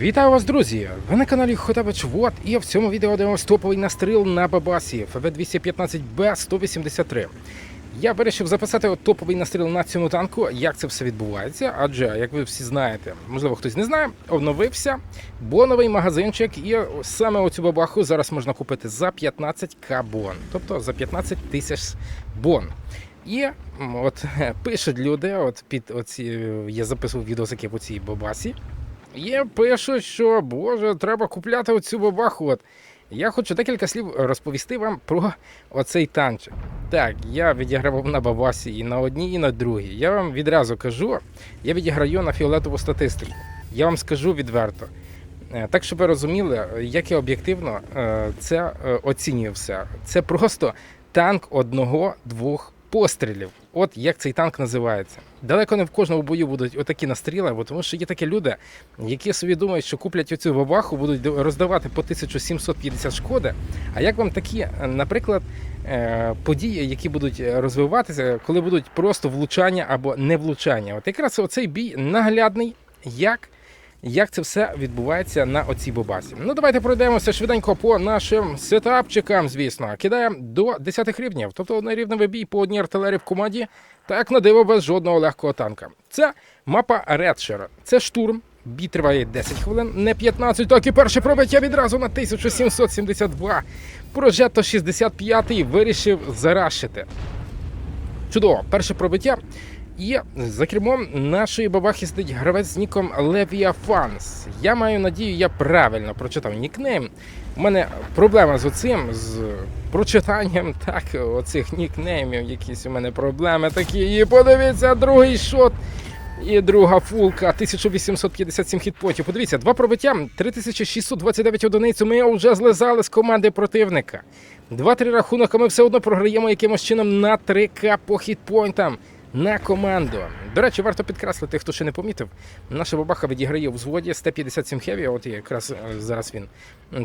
Вітаю вас, друзі! Ви на каналі Хотабич Вот і в цьому відео дивимось топовий настріл на Бабасі ФВ-215Б 183. Я вирішив записати топовий настріл на цьому танку, як це все відбувається. Адже, як ви всі знаєте, можливо, хтось не знає, обновився боновий магазинчик, і саме оцю бабаху зараз можна купити за 15к бон, тобто за 15 тисяч бон. І от пишуть люди, от під оці я записував відосики по цій бабасі. Є пишуть, що Боже, треба купляти оцю бабаху. От. Я хочу декілька слів розповісти вам про оцей танчик. Так, я відігравав на бабасі і на одній, і на другій. Я вам відразу кажу, я відіграю на фіолетову статистику. Я вам скажу відверто. Е, Так, щоб ви розуміли, як я об'єктивно е, це е, оцінюю все. Це просто танк одного-двох пострілів. От як цей танк називається. Далеко не в кожному бою будуть отакі настріли, бо тому що є такі люди, які собі думають, що куплять оцю бабаху, будуть роздавати по 1750 шкоди. А як вам такі, наприклад, е, події, які будуть розвиватися, коли будуть просто влучання або не влучання? От якраз оцей бій наглядний, як. Як це все відбувається на оцій бабасі? Ну давайте пройдемося швиденько по нашим сетапчикам, звісно. Кидаємо до 10 рівнів, тобто однорівневий бій по одній артилерії в команді, так на диво без жодного легкого танка. Це мапа Редшер. Це штурм. Бій триває 10 хвилин, не 15. Так і перше пробиття відразу на 1772. Прожето 65 вирішив зарашити. Чудово, перше пробиття. І за кермом нашої бабахи сидить гравець з ніком Leviathans. Я маю надію, я правильно прочитав нікнейм. У мене проблема з оцим, з прочитанням так, оцих нікнеймів, якісь у мене проблеми такі. І подивіться, другий шот. І друга фулка 1857 хітпотів. Подивіться, два пробиття, 3629 одиниць. Ми вже злизали з команди противника. Два-три рахунок, а ми все одно програємо якимось чином на 3К по хітпойнтам на команду. До речі, варто підкреслити, хто ще не помітив. Наша бабаха відіграє у взводі з Т-57 Heavy, От якраз е, зараз він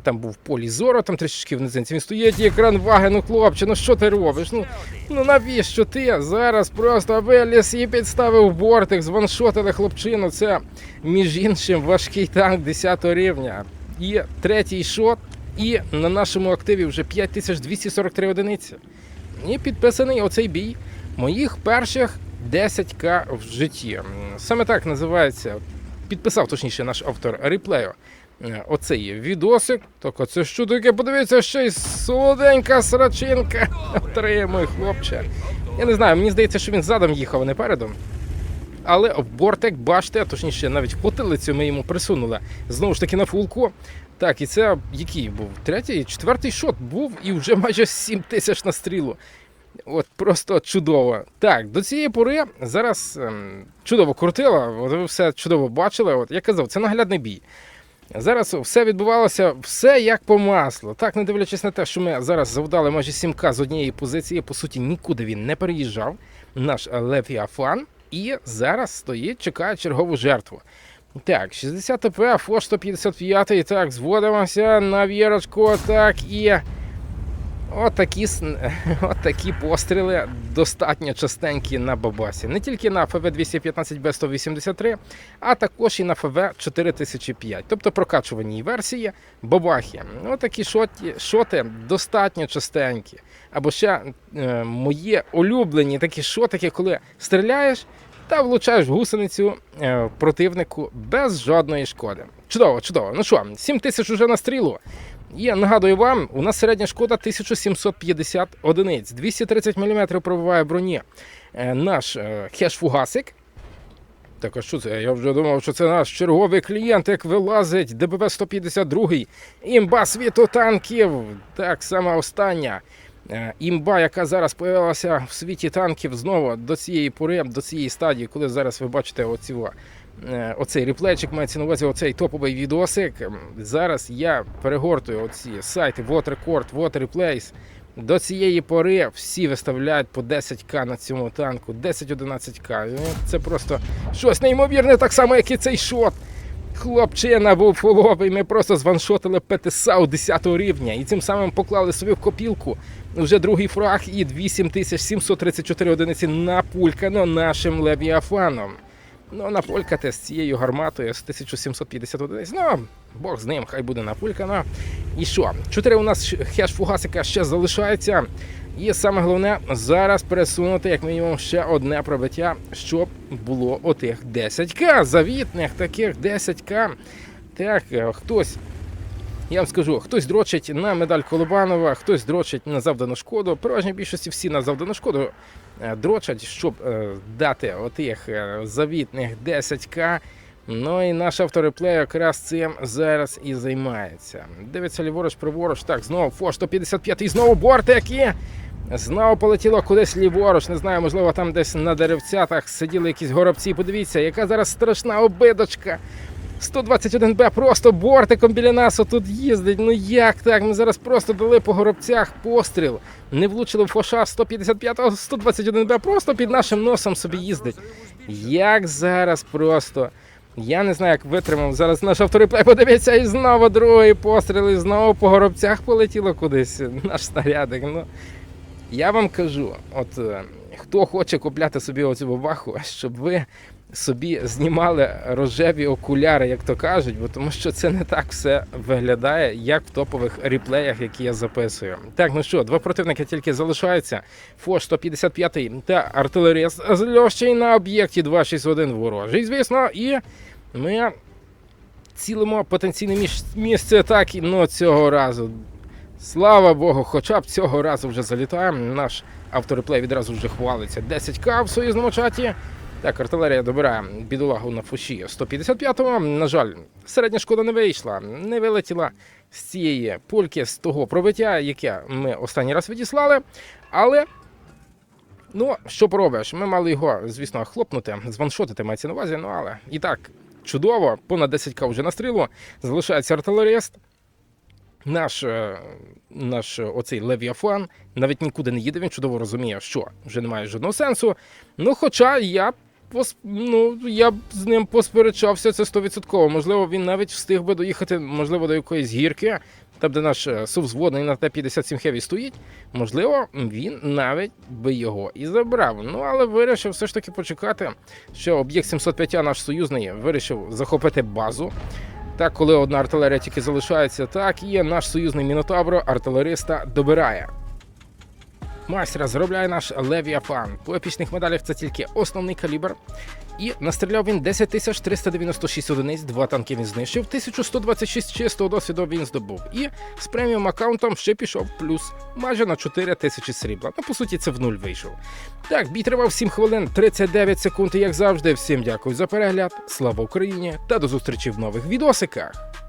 там був в полі зору, там трішечки в. Він стоїть і екран ваги, ну хлопче, ну що ти робиш? Ну, ну навіщо ти зараз просто виліз і підставив бортик, званшотили хлопчину. Це між іншим важкий танк 10 рівня. І третій шот, і на нашому активі вже 5243 одиниці. І підписаний оцей бій моїх перших 10к в житті. Саме так називається. Підписав точніше наш автор реплею. е, Оцей відосик. Так, оце що таке? Подивіться, ще й солоденька срачинка. Отримуй, хлопче. Я не знаю, мені здається, що він задом їхав, а не передом. Але бортик, бачите, точніше, навіть потилицю ми йому присунули. Знову ж таки на фулку. Так, і це який був? Третій, четвертий шот був і вже майже 7 тисяч на стрілу. От просто чудово. Так, до цієї пори зараз ем, чудово крутило, ви все чудово бачили. От я казав, це наглядний бій. Зараз все відбувалося все як по маслу. Так, не дивлячись на те, що ми зараз завдали майже 7К з однієї позиції, по суті, нікуди він не переїжджав. Наш Левіафан. І зараз стоїть, чекає чергову жертву. Так, 60 ТП, ФО 155, так, зводимося на вірочку, так і. Отакі, отакі постріли достатньо частенькі на бабасі. Не тільки на ФВ 215 б 183 а також і на ФВ 4005, тобто прокачувані версії бабахи. Отакі шоті, шоти достатньо частенькі. Або ще е, мої улюблені такі шотики, коли стріляєш та влучаєш гусеницю е, противнику без жодної шкоди. Чудово, чудово. Ну що, 7 тисяч уже на стрілу. І нагадую вам, у нас середня шкода 1750 одиниць, 230 мм пробиває броні. Е, Наш е, хеш-фугасик. Так, а що це? Я вже думав, що це наш черговий клієнт, як вилазить ДБВ 152 імба світу танків. Так, саме остання. Е, Імба, яка зараз появилася в світі танків знову до цієї пори, до цієї стадії, коли зараз ви бачите оці, о, е, оцей реплейчик, мається на увазі оцей топовий відосик. Ем, Зараз я перегортую оці сайти What Record, What Replays. До цієї пори всі виставляють по 10к на цьому танку, 10-11к. Ну, Це просто щось неймовірне, так само, як і цей шот. Хлопчина був фуловий, ми просто званшотили ПТСАУ 10 рівня і цим самим поклали в копілку вже другий фраг і 8734 одиниці напулькано нашим левіафаном. Ну, напулькати з цією гарматою з 1750 одиниць. Ну, Бог з ним, хай буде напулькано. І що? Чотири у нас хеш фугасика ще залишається. І саме головне зараз пересунути як мінімум ще одне пробиття, щоб було отих 10к. Завітних таких 10к. Так, е, хтось. Я вам скажу, хтось дрочить на медаль Колобанова, хтось дрочить на завдану шкоду. Переважній більшості всі на завдану шкоду е, дрочать, щоб е, дати отих е, завітних 10к. Ну і наш автореплей якраз цим зараз і займається. Дивиться ліворуч, праворуч. Так, знову Фо 155 і знову бортики. Знову полетіло кудись ліворуч. Не знаю, можливо, там десь на деревцятах сиділи якісь горобці. Подивіться, яка зараз страшна обидочка. 121Б просто бортиком біля нас отут їздить. Ну як так? Ми зараз просто дали по горобцях постріл. Не влучили в фоша 155-го, 121Б просто під нашим носом собі їздить. Як зараз просто. Я не знаю, як витримав. Зараз наш автореплей подивіться, і знову другий постріл, і знову по горобцях полетіло кудись наш снарядик. Ну, я вам кажу, от е, хто хоче купляти собі оцю бабаху, щоб ви собі знімали рожеві окуляри, як то кажуть, бо тому що це не так все виглядає, як в топових реплеях, які я записую. Так, ну що, два противники тільки залишаються. Фош 155 та артилеріст з Льощей на об'єкті 261 ворожий, звісно, і ми цілимо потенційне міс- місце так, ну цього разу. Слава Богу, хоча б цього разу вже залітаємо. Наш автореплей відразу вже хвалиться. 10к в союзному чаті. Так, артилерія добирає бідолагу на фуші 155-го. На жаль, середня шкода не вийшла, не вилетіла з цієї пульки, з того пробиття, яке ми останній раз відіслали. Але, ну, що поробиш? Ми мали його, звісно, хлопнути, званшотити мається на увазі. Ну, але і так, чудово, понад 10к вже настрілу. Залишається артилеріст. Наш, е, наш оцей Левіафан навіть нікуди не їде, він чудово розуміє, що вже немає жодного сенсу. Ну, хоча я. Ну, я б з ним посперечався, це 100%. Можливо, він навіть встиг би доїхати, можливо, до якоїсь гірки, там, де наш е, сувзводний на Т-57 Хеві стоїть. Можливо, він навіть би його і забрав. Ну, але вирішив все ж таки почекати, що об'єкт 705 наш союзний вирішив захопити базу. Так, коли одна артилерія тільки залишається, так і наш союзний Мінотавро артилериста добирає. Майстра заробляє наш Левіафан. По епічних медалях це тільки основний калібр. І настріляв він 10 396 одиниць, два танки він знищив, 1126 чистого досвіду він здобув. І з преміум аккаунтом ще пішов плюс майже на 4 тисячі срібла. Ну, по суті, це в нуль вийшов. Так, бій тривав 7 хвилин 39 секунд. І як завжди, всім дякую за перегляд. Слава Україні та до зустрічі в нових відосиках.